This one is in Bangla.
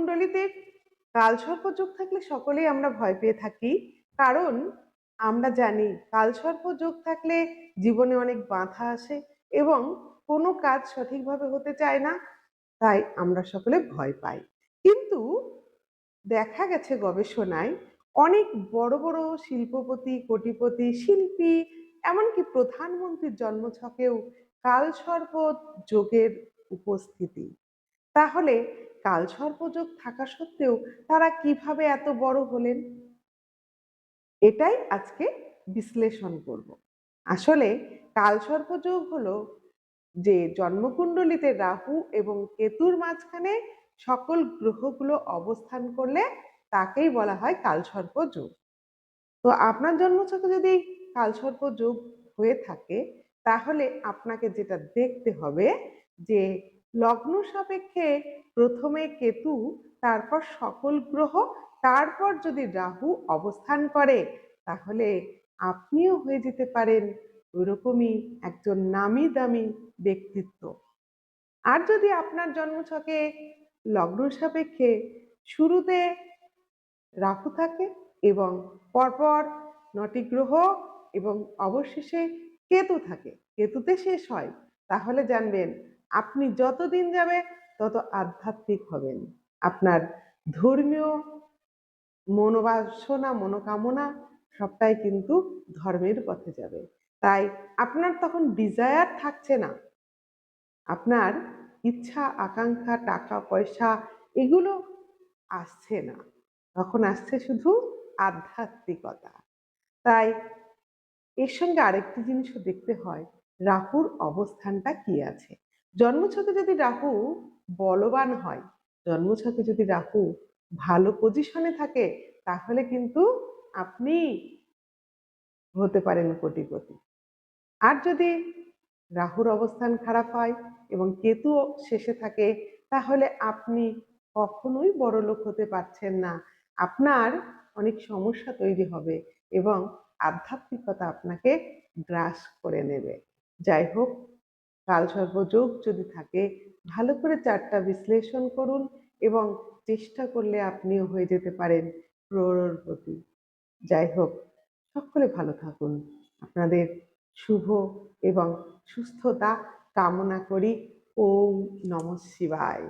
জন্মকুণ্ডলিতে কালসর্পযোগ থাকলে সকলেই আমরা ভয় পেয়ে থাকি। কারণ আমরা জানি কালসর্পযোগ থাকলে জীবনে অনেক বাধা আসে এবং কোনো কাজ সঠিকভাবে হতে চায় না, তাই আমরা সকলে ভয় পাই। কিন্তু দেখা গেছে গবেষণায় অনেক বড় বড় শিল্পপতি, কোটিপতি, শিল্পী, এমনকি প্রধানমন্ত্রীর জন্মছকেও কালসর্প যোগের উপস্থিতি। তাহলে কালসর্পযোগ থাকা সত্ত্বেও তারা কীভাবে এত বড় হলেন? এটাই আজকে বিশ্লেষণ করব। আসলে কালসর্পযোগ হলো যে জন্মকুণ্ডলিতে রাহু এবং কেতুর মাঝখানে সকল গ্রহগুলো অবস্থান করলে তাকেই বলা হয় কালসর্প যোগ তো আপনার জন্মছকে যদি কালসর্প যোগ হয়ে থাকে, তাহলে আপনাকে যেটা দেখতে হবে যে লগ্ন সাপেক্ষে প্রথমে কেতু, তারপর সকল গ্রহ, তারপর যদি রাহু অবস্থান করে, তাহলে আপনিও হয়ে যেতে পারেন ওইরকমই একজন নামি দামি ব্যক্তিত্ব। আর যদি আপনার জন্মছকে লগ্ন সাপেক্ষে শুরুতে রাহু থাকে এবং পরপর নটি গ্রহ এবং অবশেষে কেতু থাকে, কেতুতে শেষ হয়, তাহলে জানবেন আপনি যত দিন যাবে, তত আধ্যাত্মিক হবেন। আপনার ধর্মীয় মনোবাসনা, মনোকামনা সবটাই কিন্তু ধর্মের পথে যাবে। তাই আপনার তখন ডিজায়ার থাকছে না। আপনার ইচ্ছা, আকাঙ্ক্ষা, টাকা, পয়সা এগুলো আসছে না। তখন আসছে শুধু আধ্যাত্মিকতা। তাই এর সঙ্গে আরেকটি জিনিসও দেখতে হয়, রাহুর অবস্থানটা কি আছে? জন্মছকে যদি রাহু বলবান হয়, জন্মছকে যদি রাহু ভালো পজিশনে থাকে, তাহলে কিন্তু আপনি হতে পারেন কোটিপতি। আর যদি রাহুর অবস্থান খারাপ হয় এবং কেতু শেষে থাকে, তাহলে আপনি কখনোই বড় লোক হতে পারছেন না। আপনার অনেক সমস্যা তৈরি হবে এবং আধ্যাত্মিকতা আপনাকে গ্রাস করে নেবে। যাই হোক কালসর্পযোগ যদি থাকে, ভালো করে চারটা বিশ্লেষণ করুন এবং চেষ্টা করলে আপনিও হয়ে যেতে পারেন প্রতি। যাই হোক, সকলে ভালো থাকুন। আপনাদের শুভ এবং সুস্থতা কামনা করি। ওম নম শিবায়।